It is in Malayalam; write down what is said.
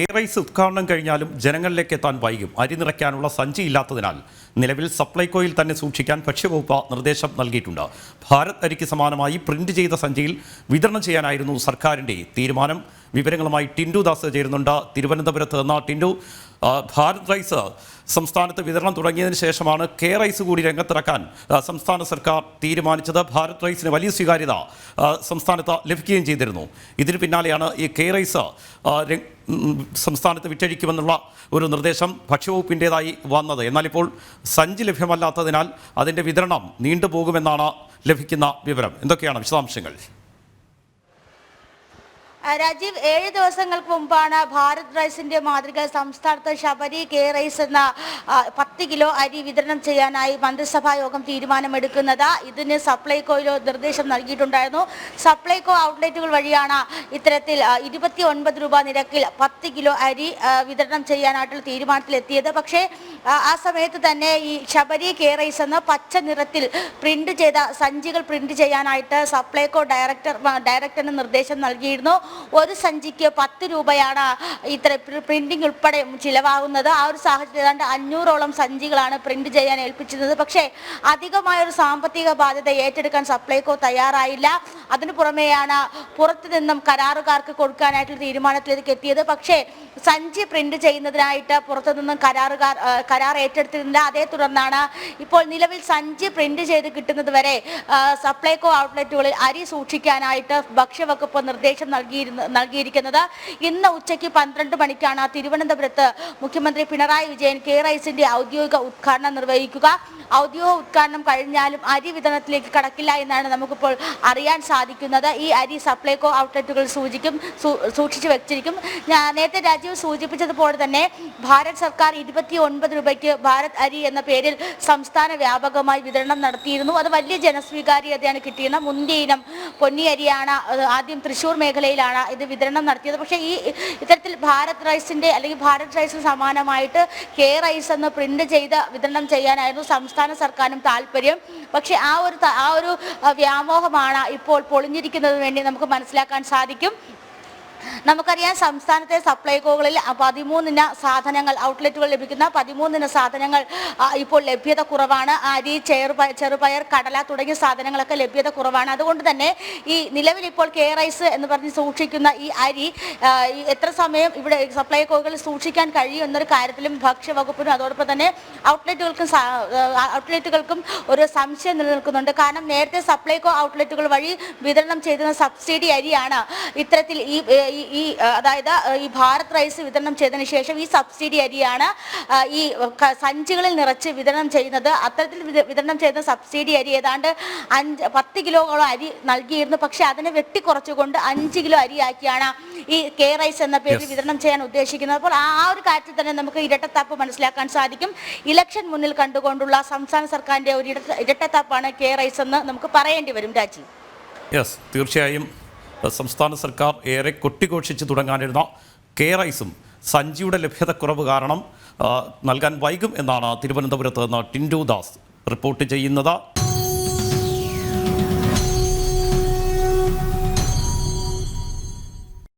എ റൈസ് ഉദ്ഘാടനം കഴിഞ്ഞാലും ജനങ്ങളിലേക്ക് എത്താൻ വൈകും. അരി നിറയ്ക്കാനുള്ള സഞ്ചി ഇല്ലാത്തതിനാൽ നിലവിൽ സപ്ലൈകോയിൽ തന്നെ സൂക്ഷിക്കാൻ ഭക്ഷ്യവകുപ്പ് നിർദ്ദേശം നൽകിയിട്ടുണ്ട്. ഭാരത് അരിക്ക് സമാനമായി പ്രിന്റ് ചെയ്ത സഞ്ചിയിൽ വിതരണം ചെയ്യാനായിരുന്നു സർക്കാരിന്റെ തീരുമാനം. വിവരങ്ങളുമായി ടിൻഡു ദാസ് ചേരുന്നുണ്ട്. തിരുവനന്തപുരത്ത് നിന്ന് ടിൻഡു ഭാരത് റൈസ് സംസ്ഥാനത്ത് വിതരണം തുടങ്ങിയതിന് ശേഷമാണ് കെ റൈസ് കൂടി രംഗത്തിറക്കാൻ സംസ്ഥാന സർക്കാർ തീരുമാനിച്ചത്. ഭാരത് റൈസിന് വലിയ സ്വീകാര്യത സംസ്ഥാനത്ത് ലഭിക്കുകയും ചെയ്തിരുന്നു. ഇതിന് പിന്നാലെയാണ് ഈ കെ റൈസ് സംസ്ഥാനത്ത് വിറ്റഴിക്കുമെന്നുള്ള ഒരു നിർദ്ദേശം ഭക്ഷ്യവകുപ്പിന്റെതായി വന്നത്. എന്നാലിപ്പോൾ സഞ്ചി ലഭ്യമല്ലാത്തതിനാൽ അതിന്റെ വിതരണം നീണ്ടുപോകുമെന്നാണ് ലഭിക്കുന്ന വിവരം. എന്തൊക്കെയാണ് വിശദാംശങ്ങൾ? രാജീവ് ഏഴ് ദിവസങ്ങൾക്ക് മുമ്പാണ് ഭാരത് റൈസിന്റെ മാതൃക സംസ്ഥാനത്ത് ശബരി കെ റൈസ് എന്ന പത്ത് കിലോ അരി വിതരണം ചെയ്യാനായി മന്ത്രിസഭാ യോഗം തീരുമാനമെടുക്കുന്നത്. ഇതിന് സപ്ലൈകോയിലോ നിർദ്ദേശം നൽകിയിട്ടുണ്ടായിരുന്നു. സപ്ലൈകോ ഔട്ട്ലെറ്റുകൾ വഴിയാണ് ഇത്തരത്തിൽ ഇരുപത്തി ഒൻപത് രൂപ നിരക്കിൽ പത്ത് കിലോ അരി വിതരണം ചെയ്യാനായിട്ടുള്ള തീരുമാനത്തിലെത്തിയത്. പക്ഷേ ആ സമയത്ത് തന്നെ ഈ ശബരി കെ റൈസ് എന്ന പച്ച നിറത്തിൽ പ്രിന്റ് ചെയ്ത സഞ്ചികൾ പ്രിന്റ് ചെയ്യാനായിട്ട് സപ്ലൈകോ ഡയറക്ടർ ഡയറക്ടറിന് നിർദ്ദേശം നൽകിയിരുന്നു. ഒരു സഞ്ചിക്ക് പത്ത് രൂപയാണ് ഇത്ര പ്രിന്റിംഗ് ഉൾപ്പെടെ ചിലവാകുന്നത്. ആ ഒരു സാഹചര്യം ഏതാണ്ട് അഞ്ഞൂറോളം സഞ്ചികളാണ് പ്രിന്റ് ചെയ്യാൻ ഏൽപ്പിച്ചിരുന്നത്. പക്ഷേ അധികമായ ഒരു സാമ്പത്തിക ബാധ്യത ഏറ്റെടുക്കാൻ സപ്ലൈകോ തയ്യാറായില്ല. അതിനു പുറമെയാണ് പുറത്തു നിന്നും കരാറുകാർക്ക് കൊടുക്കാനായിട്ടുള്ള തീരുമാനത്തിലേക്ക് എത്തിയത്. പക്ഷേ സഞ്ചി പ്രിന്റ് ചെയ്യുന്നതിനായിട്ട് പുറത്തു നിന്നും കരാറുകാർ കരാർ ഏറ്റെടുത്തിരുന്നില്ല. അതേ തുടർന്നാണ് ഇപ്പോൾ നിലവിൽ സഞ്ചി പ്രിന്റ് ചെയ്ത് കിട്ടുന്നത് വരെ സപ്ലൈകോ ഔട്ട്ലെറ്റുകളിൽ അരി സൂക്ഷിക്കാനായിട്ട് ഭക്ഷ്യവകുപ്പ് നിർദ്ദേശം നൽകിയിരുന്ന നൽകിയിരിക്കുന്നത്. ഇന്ന് ഉച്ചയ്ക്ക് പന്ത്രണ്ട് മണിക്കാണ് തിരുവനന്തപുരത്ത് മുഖ്യമന്ത്രി പിണറായി വിജയൻ കെ റൈസിന്റെ ഔദ്യോഗിക ഉദ്ഘാടനം നിർവഹിക്കുക. ഔദ്യോഗിക ഉദ്ഘാടനം കഴിഞ്ഞാലും അരി വിതരണത്തിലേക്ക് കടക്കില്ല എന്നാണ് നമുക്കിപ്പോൾ അറിയാൻ സാധിക്കുന്നത്. ഈ അരി സപ്ലൈകോ ഔട്ട്ലെറ്റുകൾ സൂചിക്കും സൂക്ഷിച്ചു വെച്ചിരിക്കും. നേരത്തെ രാജീവ് സൂചിപ്പിച്ചതുപോലെ തന്നെ ഭാരത് സർക്കാർ ഇരുപത്തി ഒൻപത് രൂപയ്ക്ക് ഭാരത് അരി എന്ന പേരിൽ സംസ്ഥാന വ്യാപകമായി വിതരണം നടത്തിയിരുന്നു. അത് വലിയ ജനസ്വീകാര്യതയാണ് കിട്ടിയത് മുന്തിയ പൊന്നിയരിയാണ് പൊന്നി ആദ്യം തൃശൂർ മേഖലയിലാണ് ഇത് വിതരണം നടത്തിയത്. പക്ഷേ ഈ ഇത്തരത്തിൽ ഭാരത് റൈസിന്റെ അല്ലെങ്കിൽ ഭാരത് റൈസിന് സമാനമായിട്ട് കെ റൈസ് എന്ന് പ്രിന്റ് ചെയ്ത് വിതരണം ചെയ്യാനായിരുന്നു സംസ്ഥാന സർക്കാരിനും താല്പര്യം. പക്ഷേ ആ ഒരു ആ ഒരു വ്യാമോഹമാണ് ഇപ്പോൾ പൊളിഞ്ഞിരിക്കുന്നതിന് വേണ്ടി നമുക്ക് മനസ്സിലാക്കാൻ സാധിക്കും. നമുക്കറിയാം സംസ്ഥാനത്തെ സപ്ലൈകോകളിൽ പതിമൂന്നിന സാധനങ്ങൾ ഔട്ട്ലെറ്റുകൾ ലഭിക്കുന്ന പതിമൂന്നിന സാധനങ്ങൾ ഇപ്പോൾ ലഭ്യത കുറവാണ്. അരി ചെറുപയർ ചെറുപയർ കടല തുടങ്ങിയ സാധനങ്ങളൊക്കെ ലഭ്യത കുറവാണ്. അതുകൊണ്ട് തന്നെ ഈ നിലവിൽ ഇപ്പോൾ കെ റൈസ് എന്ന് പറഞ്ഞ് സൂക്ഷിക്കുന്ന ഈ അരി എത്ര സമയം ഇവിടെ സപ്ലൈകോകളിൽ സൂക്ഷിക്കാൻ കഴിയും എന്നൊരു കാര്യത്തിലും ഭക്ഷ്യവകുപ്പിനും അതോടൊപ്പം തന്നെ ഔട്ട്ലെറ്റുകൾക്കും ഔട്ട്ലെറ്റുകൾക്കും ഒരു സംശയം നിലനിൽക്കുന്നുണ്ട്. കാരണം നേരത്തെ സപ്ലൈകോ ഔട്ട്ലെറ്റുകൾ വഴി വിതരണം ചെയ്തിരുന്ന സബ്സിഡി അരിയാണ് ഇത്തരത്തിൽ ഈ ഈ- അതായത് ഈ ഭാരത് റൈസ് വിതരണം ചെയ്തതിന് ശേഷം ഈ സബ്സിഡി അരിയാണ് ഈ സഞ്ചികളിൽ നിറച്ച് വിതരണം ചെയ്യുന്നത്. അത്തരത്തിൽ വിതരണം ചെയ്ത സബ്സിഡി അരി ഏതാണ്ട് അഞ്ച് പത്ത് കിലോയോളം അരി നൽകിയിരുന്നു. പക്ഷെ അതിനെ വെട്ടിക്കുറച്ചുകൊണ്ട് അഞ്ച് കിലോ അരിയാക്കിയാണ് ഈ കെ റൈസ് എന്ന പേരിൽ വിതരണം ചെയ്യാൻ ഉദ്ദേശിക്കുന്നത്. അപ്പോൾ ആ ആ ഒരു കാര്യത്തിൽ തന്നെ നമുക്ക് ഇരട്ടത്താപ്പ് മനസ്സിലാക്കാൻ സാധിക്കും. ഇലക്ഷൻ മുന്നിൽ കണ്ടുകൊണ്ടുള്ള സംസ്ഥാന സർക്കാരിന്റെ ഒരു ഇരട്ടത്താപ്പാണ് കെ റൈസ് എന്ന് നമുക്ക് പറയേണ്ടി വരും. രാജി യെസ് തീർച്ചയായും. സംസ്ഥാന സർക്കാർ ഏറെ കൊട്ടിഘോഷിച്ച് തുടങ്ങാനിരുന്ന കെ റൈസും സഞ്ചിയുടെ ലഭ്യതക്കുറവ് കാരണം നൽകാൻ വൈകും എന്നാണ് തിരുവനന്തപുരത്ത് നിന്ന് ടിൻഡു ദാസ് റിപ്പോർട്ട് ചെയ്യുന്നത്.